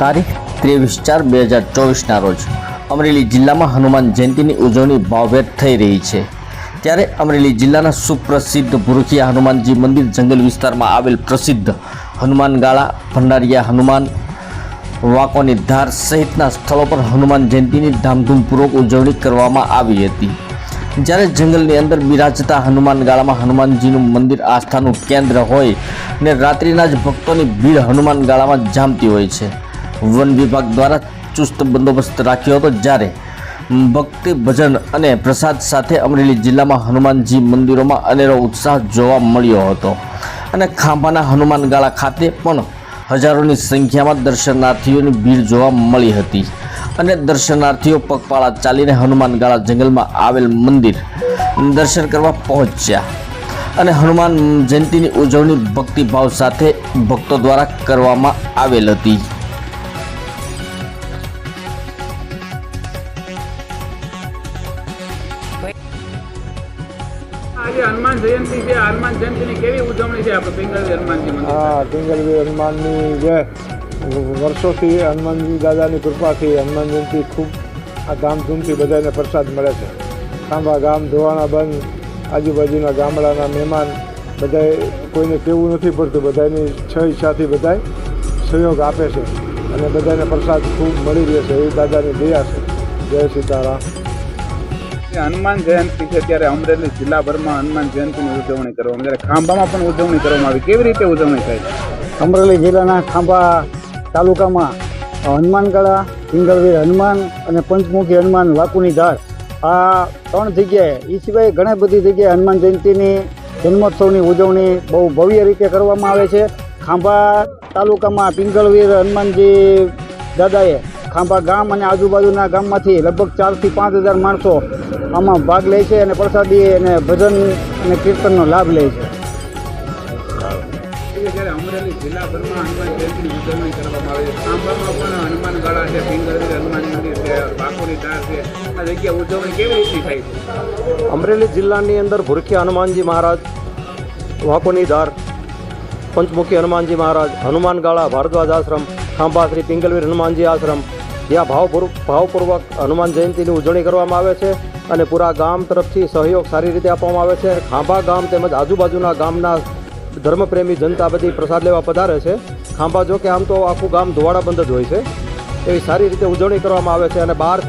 તારીખ ત્રેવીસ ચાર બે હજાર ચોવીસના રોજ અમરેલી જિલ્લામાં હનુમાન જયંતિની ઉજવણી ભાવભેર થઈ રહી છે. ત્યારે અમરેલી જિલ્લાના સુપ્રસિદ્ધ ભુરખિયા હનુમાનજી મંદિર જંગલ વિસ્તારમાં આવેલ પ્રસિદ્ધ હનુમાન ગાળા, ભંડારિયા હનુમાન વાંકોની ધાર સહિતના સ્થળો પર હનુમાન જયંતિની ધામધૂમપૂર્વક ઉજવણી કરવામાં આવી હતી. જ્યારે જંગલની અંદર બિરાજતા હનુમાન ગાળામાં હનુમાનજીનું મંદિર આસ્થાનું કેન્દ્ર હોય ને રાત્રિના જ ભક્તોની ભીડ હનુમાન ગાળામાં જામતી હોય છે. વન વિભાગ દ્વારા ચુસ્ત બંદોબસ્ત રાખ્યો હતો, જ્યારે ભક્તિ, ભજન અને પ્રસાદ સાથે અમરેલી જિલ્લામાં હનુમાનજી મંદિરોમાં અનેરો ઉત્સાહ જોવા મળ્યો હતો. અને ખાંભાના હનુમાન ગાળા ખાતે પણ હજારોની સંખ્યામાં દર્શનાર્થીઓની ભીડ જોવા મળી હતી. અને દર્શનાર્થીઓ પગપાળા ચાલીને હનુમાન ગાળા જંગલમાં આવેલ મંદિર દર્શન કરવા પહોંચ્યા. અને હનુમાન જયંતિની ઉજવણી ભક્તિભાવ સાથે ભક્તો દ્વારા કરવામાં આવેલ હતી. કેવી હા પિંગલવી હનુમાનની જય વર્ષોથી હનુમાનજી દાદાની કૃપાથી હનુમાન જયંતિ ખૂબ આ ધામધૂમથી બધાને પ્રસાદ મળે છે. ખાંભા ગામ, ધોવાણા બંધ, આજુબાજુના ગામડાના મહેમાન, બધાએ કોઈને કહેવું નથી પડતું, બધાની છ ઈચ્છાથી બધાય સહયોગ આપે છે. અને બધાને પ્રસાદ ખૂબ મળી રહે છે એવી દાદાની દયા છે. જય સીતારામ. હનુમાન જયંતિ છે ત્યારે અમરેલી જિલ્લાભરમાં હનુમાન જયંતિની ઉજવણી કરવામાં જ્યારે ખાંભામાં પણ ઉજવણી કરવામાં આવી. કેવી રીતે ઉજવણી થાય? અમરેલી જિલ્લાના ખાંભા તાલુકામાં હનુમાનગળા પિંગળવીર હનુમાન અને પંચમુખી હનુમાન વાકુની ધાર. આ ત્રણ જગ્યાએ એ સિવાય ઘણી બધી જગ્યાએ હનુમાન જયંતિની જન્મોત્સવની ઉજવણી બહુ ભવ્ય રીતે કરવામાં આવે છે. ખાંભા તાલુકામાં પિંગળવીર હનુમાનજી દાદાએ ખાંભા ગામ અને આજુબાજુના ગામમાંથી લગભગ ચારથી પાંચ હજાર માણસો આમાં ભાગ લે છે અને પ્રસાદી અને ભજન અને કીર્તનનો લાભ લે છે. અમરેલી જિલ્લાની અંદર ભૂરખી હનુમાનજી મહારાજ વાકોની ધાર પંચમુખી હનુમાનજી મહારાજ હનુમાનગાળા ભારદ્વાજ આશ્રમ ખાંભા શ્રી પિંગલવીર હનુમાનજી આશ્રમ જ્યાં ભાવપૂર્વ ભાવપૂર્વક હનુમાન જયંતિની ઉજવણી કરવામાં આવે છે. અને પૂરા ગામ તરફથી સહયોગ સારી રીતે આપવામાં આવે છે. ખાંભા ગામ તેમજ આજુબાજુના ગામના ધર્મપ્રેમી જનતા બધી પ્રસાદ લેવા પધારે છે. ખાંભા જો કે આમ તો આખું ગામ ધોવાડા બંધ જ હોય છે. એવી સારી રીતે ઉજવણી કરવામાં આવે છે અને બહાર